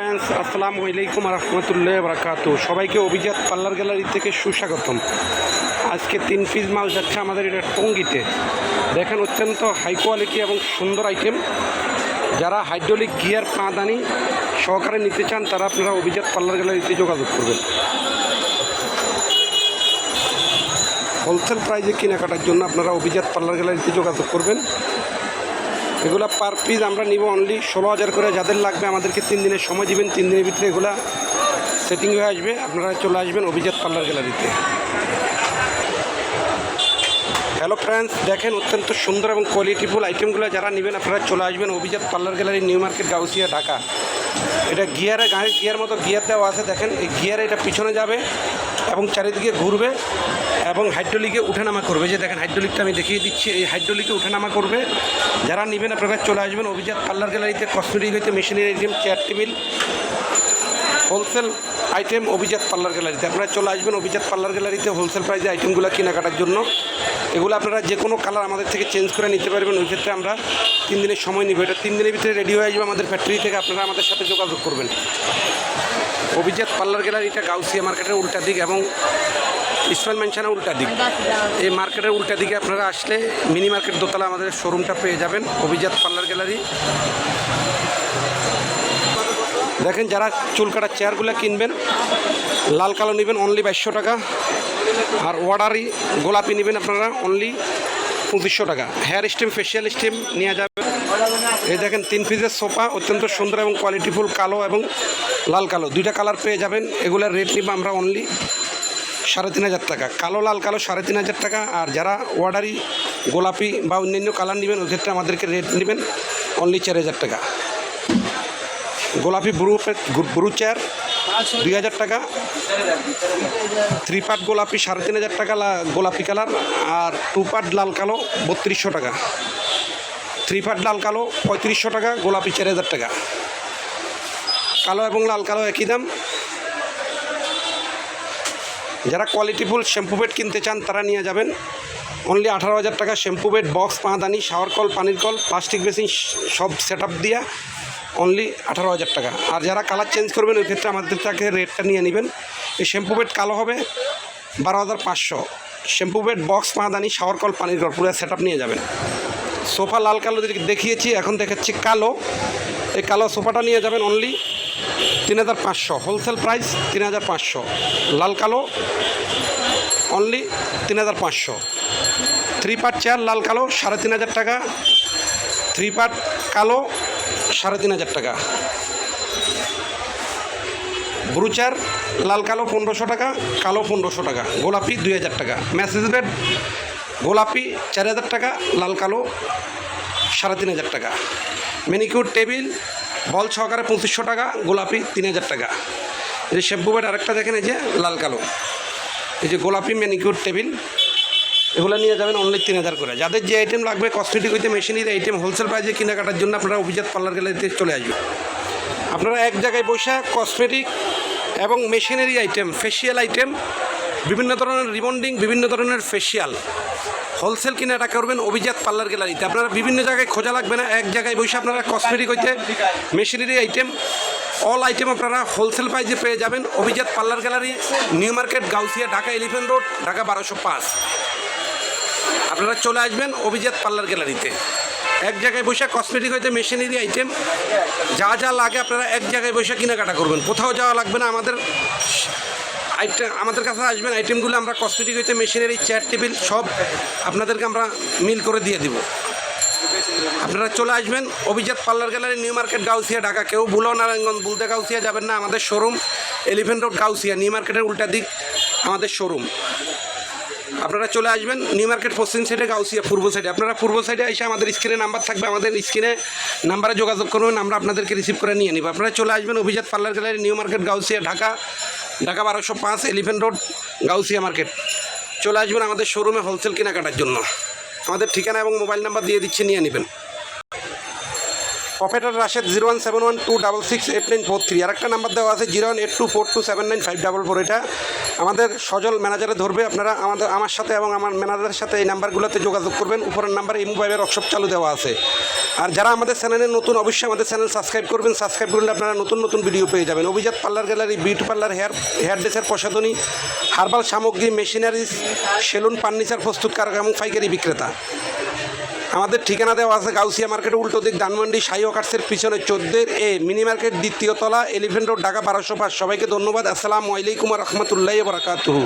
Friends আসসালামু আলাইকুম রহমতুল্লাহ বরাকাত সবাইকে অভিজাত পার্লার গ্যালারি থেকে সুস্বাগতম। আজকে তিন পিস মাল যাচ্ছে আমাদের এটা টঙ্গিতে। দেখেন অত্যন্ত হাই কোয়ালিটি এবং সুন্দর আইটেম যারা হাইড্রোলিক গিয়ার পাঁদানি সহকারে নিতে চান, তারা আপনারা অভিজাত পার্লার গ্যালারিতে যোগাযোগ করবেন। হোলসেল প্রাইজে কেনাকাটার জন্য আপনারা অভিজাত পার্লার গ্যালারিতে যোগাযোগ করবেন। এগুলা পার পিস আমরা নিব অনলি ষোলো হাজার করে যাদের লাগবে আমাদেরকে তিন দিনের সময় দিবেন, তিন দিনের ভিতরে এগুলা সেটিং হয়ে আসবে। আপনারা চলে আসবেন অভিজাত পার্লার গ্যালারিতে হ্যালো ফ্রেন্ডস দেখেন অত্যন্ত সুন্দর এবং কোয়ালিটিফুল আইটেমগুলো যারা নেবেন, আপনারা চলে আসবেন Abhijat parlour gallery new market Gausia Dhaka এটা গিয়ারে গাড়ির গিয়ার মতো গিয়ার দেওয়া আছে, দেখেন, এই গিয়ারে এটা পিছনে যাবে। এবং চারিদিকে ঘুরবে এবং হাইড্রোলিকে উঠানামা করবে। যে দেখেন হাইড্রোলিকটা আমি দেখিয়ে দিচ্ছি, এই হাইড্রোলিকে উঠানামা করবে। যারা নেবেন আপনারা চলে আসবেন অভিজাত পার্লার গ্যালারিতে, কসমেটিক হইতে মেশিনের item, chair table, wholesale item Abhijat parlour গ্যালারিতে। আপনারা চলে আসবেন অভিজাত পার্লার গ্যালারিতে, হোলসেল প্রাইসে আইটেমগুলো কেনাকাটার জন্য। এগুলো আপনারা যে কোনো কালার আমাদের থেকে চেঞ্জ করে নিতে পারবেন। ওই ক্ষেত্রে আমরা তিন দিনের সময় নিব। এটা তিন দিনের ভিতরে রেডি হয়ে যাবে আমাদের ফ্যাক্টরি থেকে। আপনারা আমাদের সাথে যোগাযোগ করবেন। অভিজাত পার্লার গ্যালারিটা গাউসিয়া মার্কেটের উল্টা দিক এবং ইসমাইল ম্যানশানের উল্টা দিক। এই মার্কেটের উল্টা দিকে আপনারা আসলে মিনি মার্কেট দোতলা আমাদের শোরুমটা পেয়ে যাবেন অভিজাত পার্লার গ্যালারি। দেখেন যারা চুল কাটার চেয়ারগুলো কিনবেন, লাল কালো নেবেন অনলি বাইশশো টাকা। আর ওয়ার্ডারি গোলাপি নেবেন আপনারা অনলি পঁচিশশো টাকা। হেয়ার স্টিম ফেশিয়াল স্টিম নেওয়া যাবে। এই দেখেন, তিন পিসের সোফা অত্যন্ত সুন্দর এবং কোয়ালিটিফুল কালো এবং লাল কালো। দুইটা কালার পেয়ে যাবেন। এগুলোর রেট নিব আমরা অনলি সাড়ে তিন হাজার টাকা। কালো, লাল কালো সাড়ে তিন হাজার টাকা। আর যারা ওয়ার্ডারি গোলাপি বা অন্যান্য কালার নেবেন, ওই ক্ষেত্রে আমাদেরকে রেট নেবেন অনলি চার হাজার টাকা। গোলাপি ব্রু ব্রু চেয়ার, দুই হাজার টাকা। থ্রি পার্ট গোলাপি, সাড়ে তিন হাজার টাকা গোলাপি কালার। আর টু পার্ট লাল কালো, বত্রিশশো টাকা। থ্রি পার্ট লাল কালো, পঁয়ত্রিশশো টাকা, গোলাপি চার হাজার টাকা। কালো এবং লাল কালো একই দাম। যারা কোয়ালিটিফুল শ্যাম্পু বেড কিনতে চান, তারা নিয়ে যাবেন। অনলি আঠারো হাজার টাকা শ্যাম্পু বেড বক্স পাঁদানি শাওয়ার কল পানির কল প্লাস্টিক বেসিন সব সেট আপ দিয়া। অনলি আঠারো হাজার টাকা। আর যারা কালার চেঞ্জ করবেন, ওই ক্ষেত্রে আমাদের তাকে রেটটা নিয়ে নেবেন। এই শ্যাম্পু বেড কালো হবে, বারো হাজার পাঁচশো। শ্যাম্পু বেড বক্স পাঁদানি শাওয়ার কল পানির কল পুরো সেট নিয়ে যাবেন। সোফা লাল কালো দেখিয়েছি, এখন দেখাচ্ছি কালো। এই কালো সোফাটা নিয়ে যাবেন অনলি তিন হাজার পাঁচশো। হোলসেল প্রাইস তিন হাজার পাঁচশো। লাল কালো অনলি তিন হাজার পাঁচশো। থ্রি পার্ট চেয়ার লাল কালো, সাড়ে তিন হাজার টাকা। থ্রি পার্ট কালো সাড়ে তিন হাজার টাকা। ব্রু চেয়ার লাল কালো পনেরোশো টাকা, কালো পনেরোশো টাকা, গোলাপি দুই হাজার টাকা। ম্যাসেজ বেড গোলাপি চার হাজার টাকা, লাল কালো সাড়ে তিন হাজার টাকা। ম্যানিকিউর টেবিল, বল সহকারে পঁচিশশো টাকা, গোলাপি তিন হাজার টাকা। এই যে শ্যাম্পু বেড আরেকটা দেখেন, এই যে লাল কালো। এই যে গোলাপি ম্যানিকিউর টেবিল এগুলো নিয়ে যাবেন অনলি তিন হাজার করে। যাদের যে আইটেম লাগবে কসমেটিক হইতে মেশিনের আইটেম হোলসেল প্রাইসে কেনাকাটার জন্য আপনারা অভিজাত পার্লার গ্যালারিতে চলে আসবেন। আপনারা এক জায়গায় বসে কসমেটিক এবং মেশিনারি আইটেম ফেসিয়াল আইটেম বিভিন্ন ধরনের রিবন্ডিং বিভিন্ন ধরনের ফেসিয়াল হোলসেল কেনাটা করবেন অভিজাত পার্লার গ্যালারিতে আপনারা বিভিন্ন জায়গায় খোঁজা লাগবে না, এক জায়গায় বসে আপনারা কসমেটিক হইতে মেশিনারি আইটেম অল আইটেম আপনারা হোলসেল প্রাইজে পেয়ে যাবেন। Abhijat parlour gallery new market Gausia Dhaka elephant road Dhaka বারোশো পাঁচ। আপনারা চলে আসবেন অভিজাত পার্লার গ্যালারিতে। এক জায়গায় বসে কসমেটিক হইতে মেশিনারি আইটেম যা যা লাগে আপনারা এক জায়গায় বসে কেনাকাটা করবেন। কোথাও যাওয়া লাগবে না, আমাদের আইটেম আমাদের কাছে আসবেন আইটেমগুলো আমরা কসমেটিক হইতে মেশিনারি চেয়ার টেবিল সব আপনাদেরকে আমরা মিল করে দিয়ে দিব। আপনারা চলে আসবেন Abhijat parlour gallery, new market, Gausia, Dhaka. কেউ বুলো নারায়ণগঞ্জ বুলতে গাউসিয়া যাবেন না, আমাদের showroom elephant road Gausia, new মার্কেটের উল্টা দিক, আমাদের শোরুম আপনারা চলে আসবেন নিউ মার্কেট পশ্চিম সাইডে গাউসিয়া পূর্ব সাইডে আপনারা পূর্ব সাইডে এসে আমাদের স্ক্রিনে নাম্বার থাকবে, আমাদের স্ক্রিনে নাম্বারে যোগাযোগ করবেন আমরা আপনাদেরকে রিসিভ করে নিয়ে নিব। আপনারা চলে আসবেন Abhijat parlour gallery new market Gausia, Dhaka Dhaka বারোশো পাঁচ এলিফেন্ট রোড গাউসিয়া মার্কেট চলে আসবেন আমাদের শোরুমে হোলসেল কেনাকাটার জন্য। আমাদের ঠিকানা এবং মোবাইল নাম্বার দিয়ে দিচ্ছে, নিয়ে নেবেন। Proprietor Rashed zero one seven one two double six eight nine four three. আরেকটা নাম্বার দেওয়া আছে zero one eight two four two seven nine five double four. এটা আমাদের সজল ম্যানেজারে ধরবে। আপনারা আমাদের আমার সাথে এবং আমার ম্যানেজারের সাথে এই নাম্বারগুলোতে যোগাযোগ করবেন। উপরের নাম্বারে এই মোবাইলের ওয়ার্কশপ চালু দেওয়া আছে। আর যারা আমাদের চ্যানেলে নতুন, অবশ্যই আমাদের চ্যানেল সাবস্ক্রাইব করবেন। সাবস্ক্রাইব করলে আপনারা নতুন নতুন ভিডিও পেয়ে যাবেন। Abhijat parlour gallery, beauty parlour, hair hair ড্রেসের প্রসাধনী, হার্বাল সামগ্রী, মেশিনারিজ, সেলুন, ফার্নিচার প্রস্তুতকারক এবং পাইকারি বিক্রেতা। আমাদের ঠিকানা দেওয়া আছে গাউসিয়া মার্কেট, উল্টো দিক ধানমন্ডি সাই ওকার্সের পিছনে চোদ্দের এ, মিনি মার্কেট দ্বিতীয় তলা, এলিফেন্ট রোড, ঢাকা বারোশো পাঁচ। সবাইকে ধন্যবাদ। আসসালামু আলাইকুম রহমতুল্লাহ বরাকাতুহু।